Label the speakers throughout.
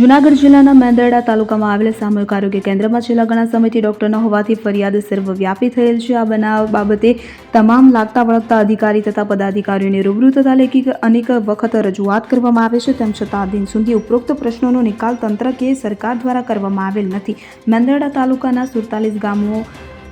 Speaker 1: જૂનાગઢ જિલ્લાના મેંદરડા તાલુકામાં આવેલા સામૂહિક આરોગ્ય કેન્દ્રમાં છેલ્લા ઘણા સમયથી ડોક્ટર ન હોવાથી ફરિયાદ સર્વવ્યાપી થયેલ છે. આ બનાવ બાબતે તમામ લાગતા વળગતા અધિકારી તથા પદાધિકારીઓને રૂબરૂ તથા લેખિત અનેક વખત રજૂઆત કરવામાં આવે છે. તેમ છતાં દિન સુધી ઉપરોક્ત પ્રશ્નોનો નિકાલ તંત્ર કે સરકાર દ્વારા કરવામાં આવેલ નથી. મેંદરડા તાલુકાના સુડતાલીસ ગામો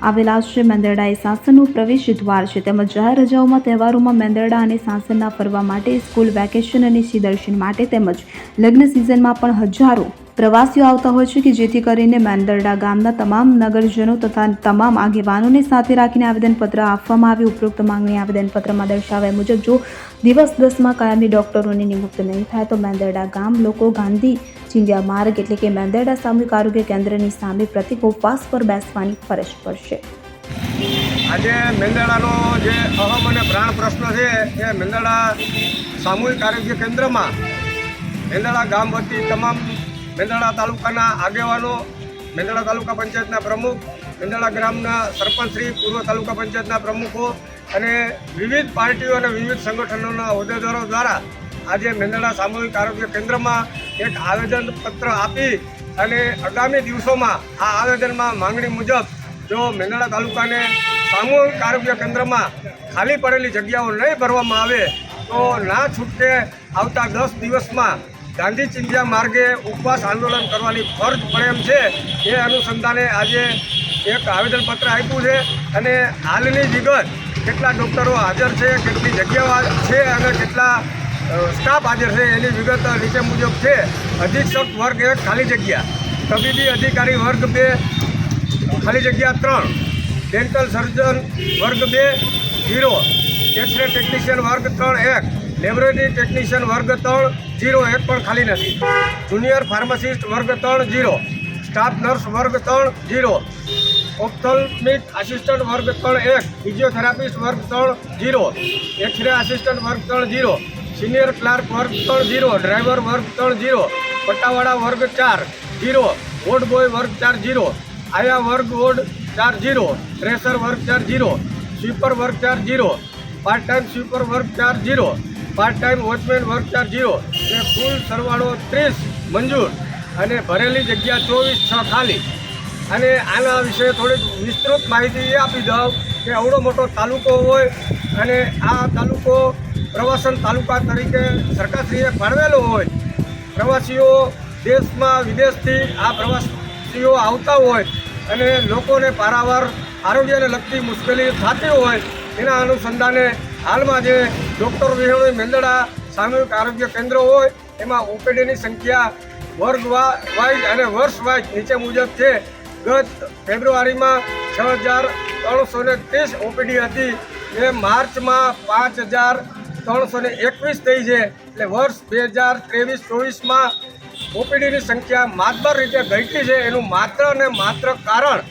Speaker 1: આવેલા છે. મેંદરડા એ સાસણનું પ્રવેશ દ્વાર છે. તેમજ જાહેર રજાઓમાં તહેવારોમાં મેંદરડા અને સાસણના ફરવા માટે સ્કૂલ વેકેશન અને શ્રી દર્શન માટે તેમજ લગ્ન સિઝનમાં પણ હજારો પ્રવાસીઓ આવતા હોય છે કે જેથી કરીને મેંદરડા ગામના તમામ નગરજનો તથા તમામ આગેવાનોને સાથે રાખીને આવેદનપત્ર આપવામાં આવ્યું ઉપરોક્ત માંગણી આવેદનપત્રમાં દર્શાવ્યા મુજબ, જો દિવસ દસમાં કાયમી ડોક્ટરોની નિયુક્ત નહીં થાય તો મેંદરડા ગામ લોકો ગાંધી ચિંધ્યા માર્ગ એટલે કે મેંદરડા સામૂહિક આરોગ્ય કેન્દ્રની સામે પ્રતિક ઉપવાસ પર બેસવાની ફરજ પડશે.
Speaker 2: આજે મેંદરડાનો જે અહમ અને પ્રાણ પ્રશ્ન છે, એ મેંદરડા સામૂહિક આરોગ્ય કેન્દ્રમાં મેંદરડા ગામ વતી તમામ મેંદરડા તાલુકાના આગેવાનો મેંદરડા તાલુકા પંચાયતના પ્રમુખ મેંદરડા ગ્રામના સરપંચશ્રી પૂર્વ તાલુકા પંચાયતના પ્રમુખો અને વિવિધ પાર્ટીઓ અને વિવિધ સંગઠનોના હોદ્દેદારો દ્વારા આજે મેંદરડા સામૂહિક આરોગ્ય કેન્દ્રમાં એક આવેદનપત્ર આપી અને આગામી દિવસોમાં આ આવેદનમાં માંગણી મુજબ જો મેંદરડા તાલુકાને સામૂહિક આરોગ્ય કેન્દ્રમાં ખાલી પડેલી જગ્યાઓ નહીં ભરવામાં આવે, તો ના છૂટકે આવતા દસ દિવસમાં ગાંધી ચિંધ્યા માર્ગે ઉપવાસ આંદોલન કરવાની ફરજ પડે એમ છે, એ અનુસંધાને આજે એક આવેદનપત્ર આપ્યું છે અને હાલની વિગત કેટલા ડૉક્ટરો હાજર છે, કેટલી જગ્યાઓ છે અને કેટલા સ્ટાફ હાજર છે, એની વિગત નીચે મુજબ છે. અધિક્ષક વર્ગ એક, ખાલી જગ્યા. તબીબી અધિકારી વર્ગ બે, ખાલી જગ્યા ત્રણ. ડેન્ટલ સર્જન વર્ગ બે ઝીરો એક્સરે ટેકનિશિયન વર્ગ ત્રણ, એક. લેબોરેટરી ટેકનિશિયન વર્ગ ત્રણ ઝીરો એક પણ ખાલી નથી. જુનિયર ફાર્માસિસ્ટ વર્ગ ત્રણ ઝીરો સ્ટાફ નર્સ વર્ગ ત્રણ ઝીરો ઓપ્થોલ્મિક આસિસ્ટન્ટ વર્ગ ત્રણ, એક. ફિઝિયોથેરાપિસ્ટ વર્ગ ત્રણ ઝીરો એક્સરે આસિસ્ટન્ટ વર્ગ ત્રણ ઝીરો સિનિયર ક્લાર્ક વર્ગ ત્રણ ઝીરો ડ્રાઈવર વર્ગ ત્રણ ઝીરો પટ્ટાવાળા વર્ગ ચાર ઝીરો વોર્ડ બોય વર્ગ ચાર ઝીરો આયા વર્ગ વોર્ડ ચાર ઝીરો ટ્રેસર વર્ગ ચાર ઝીરો સ્વીપર વર્ગ ચાર ઝીરો પાર્ટ ટાઈમ સ્વીપર વર્ગ ચાર ઝીરો પાર્ટ ટાઈમ વોચમેન વર્ગ ચાર ઝીરો એ કુલ સરવાળો ત્રીસ મંજૂર અને ભરેલી જગ્યા ચોવીસ છ ખાલી. અને આના વિશે થોડીક વિસ્તૃત માહિતી આપી દઉં. કે અવડો મોટો તાલુકો હોય અને આ તાલુકો પ્રવાસન તાલુકા તરીકે સરકારશ્રીએ ફાળવેલો હોય, પ્રવાસીઓ દેશમાં વિદેશથી આ પ્રવાસીઓ આવતા હોય અને લોકોને પારાવાર આરોગ્યને લગતી મુશ્કેલી થતી હોય, એના અનુસંધાને હાલમાં જે ડૉક્ટર વિહોણી મેંદડા સામૂહિક આરોગ્ય કેન્દ્ર હોય, એમાં ઓપીડીની સંખ્યા વર્ગ વાઇઝ અને વર્ષ વાઇઝ નીચે મુજબ છે. ગત ફેબ્રુઆરીમાં છ હજાર ત્રણસો ને ત્રીસ ઓપીડી હતી. એ માર્ચમાં પાંચ હજાર ત્રણસો ને એકવીસ થઈ છે. એટલે વર્ષ બે હજાર ત્રેવીસ ચોવીસમાં ઓપીડીની સંખ્યા માતબર રીતે ઘટી છે. એનું માત્ર ને માત્ર કારણ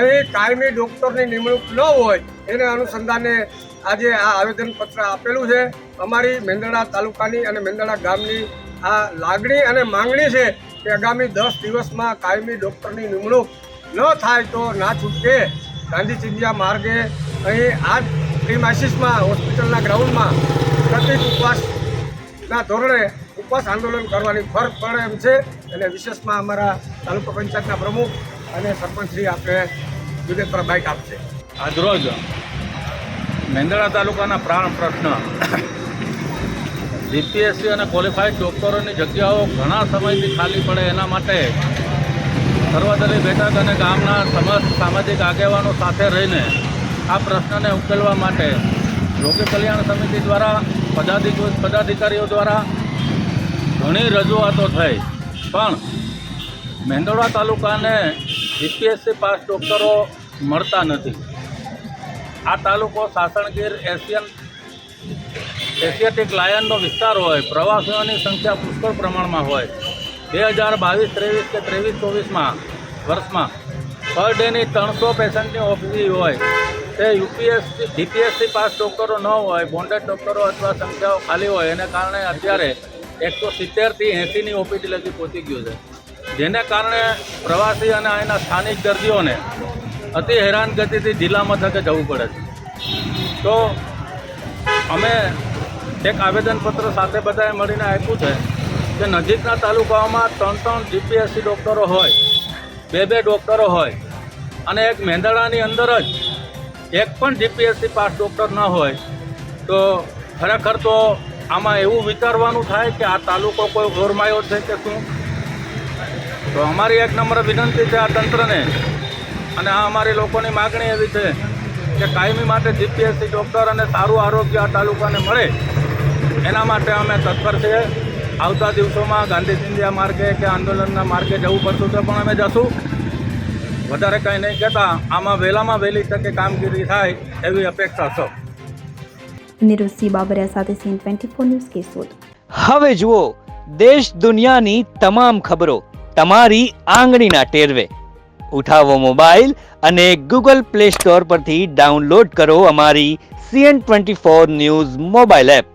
Speaker 2: અહીં કાયમી ડૉક્ટરની નિમણૂક ન હોય એને અનુસંધાને આજે આ આવેદનપત્ર આપેલું છે. અમારી મેંદરડા તાલુકાની અને મેંદરડા ગામની આ લાગણી અને માંગણી છે કે આગામી દસ દિવસમાં કાયમી ડૉક્ટરની નિમણૂક ન થાય તો ના છૂટકે ગાંધી ચિંધિયા માર્ગે અહીં આ પ્રીમાઇસીસમાં હોસ્પિટલના ગ્રાઉન્ડમાં પ્રતિક ઉપવાસના ધોરણે ઉપવાસ આંદોલન કરવાની ફરજ પડે એમ છે. અને વિશેષમાં અમારા તાલુકા પંચાયતના પ્રમુખ અને સરપંચશ્રી આપણે વિગતવાર બાઇક આપશે.
Speaker 3: આજરોજ મેંદડા તાલુકાના પ્રાણ પ્રશ્ન. જીપીએસસી અને ક્વોલિફાઈડ ડૉક્ટરોની જગ્યાઓ ઘણા સમયથી ખાલી પડે એના માટે સર્વદલીય બેઠક અને ગામના સમસ્ત સામાજિક આગેવાનો સાથે રહીને આ પ્રશ્નને ઉકેલવા માટે રોગી કલ્યાણ સમિતિ દ્વારા પદાધિક, પદાધિકારીઓ દ્વારા ઘણી રજૂઆતો થઈ. પણ મેંદોડા તાલુકાને જીપીએસસી પાસ ડોક્ટરો મળતા નથી. આ તાલુકો સાસણગીર એશિયન, એશિયાટિક લાયનનો વિસ્તાર હોય, પ્રવાસીઓની સંખ્યા પુષ્કળ પ્રમાણમાં હોય. બે હજાર બાવીસ, ત્રેવીસ કે ત્રેવીસ ચોવીસમાં, વર્ષમાં, પર ડેની ત્રણસો પેશન્ટની ઓપીડી હોય. તે યુપીએસસી જીપીએસસી પાસ ડૉક્ટરો ન હોય, બોન્ડેડ ડૉક્ટરો અથવા સંખ્યાઓ ખાલી હોય, એને કારણે અત્યારે એકસો સિત્તેરથી એંસીની ઓપીડી લગી પહોંચી ગયું છે. જેને કારણે પ્રવાસી અને અહીંના સ્થાનિક દર્દીઓને અતિ હેરાનગતિથી જિલ્લા મથકે જવું પડે છે. તો અમે એક આવેદનપત્ર સાથે બધાએ મળીને આપ્યું છે. કે નજીકના તાલુકાઓમાં ત્રણ ત્રણ જીપીએસસી ડૉક્ટરો હોય, બે બે ડૉક્ટરો હોય, અને એક મેંદડાની અંદર જ એક પણ જીપીએસસી પાસ ડૉક્ટર ન હોય, તો ખરેખર તો આમાં એવું વિચારવાનું થાય કે આ તાલુકો કોઈ ગોરમાયો છે કે શું? તો અમારી એક નમ્ર વિનંતી છે આ તંત્રને, અને આ અમારી લોકોની માગણી એવી છે કે કાયમી માટે જીપીએસસી ડૉક્ટર અને સારું આરોગ્ય આ તાલુકાને મળે, એના માટે અમે તત્પર છીએ. આવતા દિવસોમાં ગાંધી સિંધિયા માર્ગે કે આંદોલનના માર્ગે જવું પડતું તો પણ અમે જશું. વધારે કંઈ નહીં કહેતા આમાં વહેલામાં વહેલી તકે કામગીરી થાય એવી અપેક્ષા છે.
Speaker 1: નિરુષિ બાબરિયા સાથે C N twenty four news Keshod.
Speaker 4: હવે જુઓ દેશ દુનિયાની તમામ ખબરો તમારી આંગળીના ટેરવે. ઉઠાવો મોબાઈલ અને ગૂગલ પ્લે સ્ટોર પરથી ડાઉનલોડ કરો અમારી C N twenty four news mobile app.